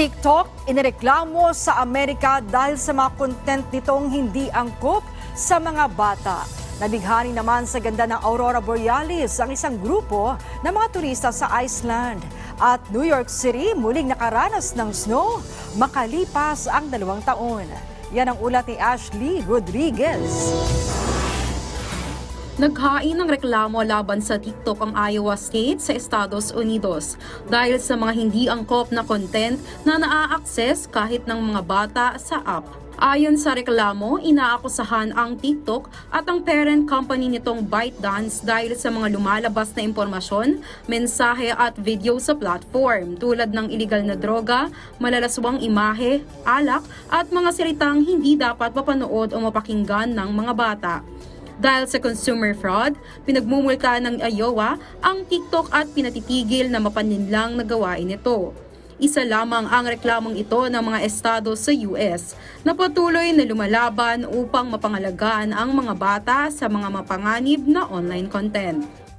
TikTok inireklamo sa Amerika dahil sa mga content nitong hindi angkop sa mga bata. Nabighani naman sa ganda ng Aurora Borealis ang isang grupo ng mga turista sa Iceland. At New York City muling nakaranas ng snow makalipas ang dalawang taon. Yan ang ulat ni Ashley Rodriguez. Naghain ng reklamo laban sa TikTok ang Iowa State sa Estados Unidos dahil sa mga hindi angkop na content na naa-access kahit ng mga bata sa app. Ayon sa reklamo, inaakusahan ang TikTok at ang parent company nitong ByteDance dahil sa mga lumalabas na impormasyon, mensahe at video sa platform tulad ng iligal na droga, malalaswang imahe, alak at mga salitang hindi dapat mapanood o mapakinggan ng mga bata. Dahil sa consumer fraud, pinagmumulta ng Iowa ang TikTok at pinatitigil na mapaninlang na gawain ito. Isa lamang ang reklamong ito ng mga estado sa US na patuloy na lumalaban upang mapangalagaan ang mga bata sa mga mapanganib na online content.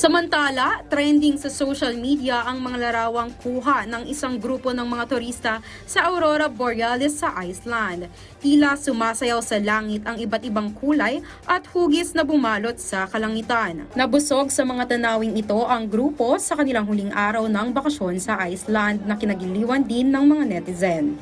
Samantala, trending sa social media ang mga larawang kuha ng isang grupo ng mga turista sa Aurora Borealis sa Iceland. Tila sumasayaw sa langit ang iba't ibang kulay at hugis na bumalot sa kalangitan. Nabusog sa mga tanawing ito ang grupo sa kanilang huling araw ng bakasyon sa Iceland na kinagiliwan din ng mga netizen.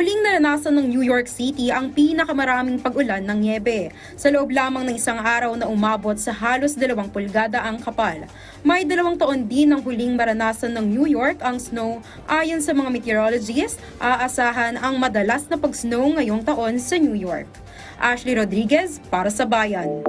Muling naranasan ng New York City ang pinakamaraming pag-ulan ng niebe. Sa loob lamang ng isang araw na umabot sa halos dalawang pulgada ang kapal. May dalawang taon din ang huling maranasan ng New York ang snow. Ayon sa mga meteorologists, aasahan ang madalas na pag-snow ngayong taon sa New York. Ashley Rodriguez para sa Bayan.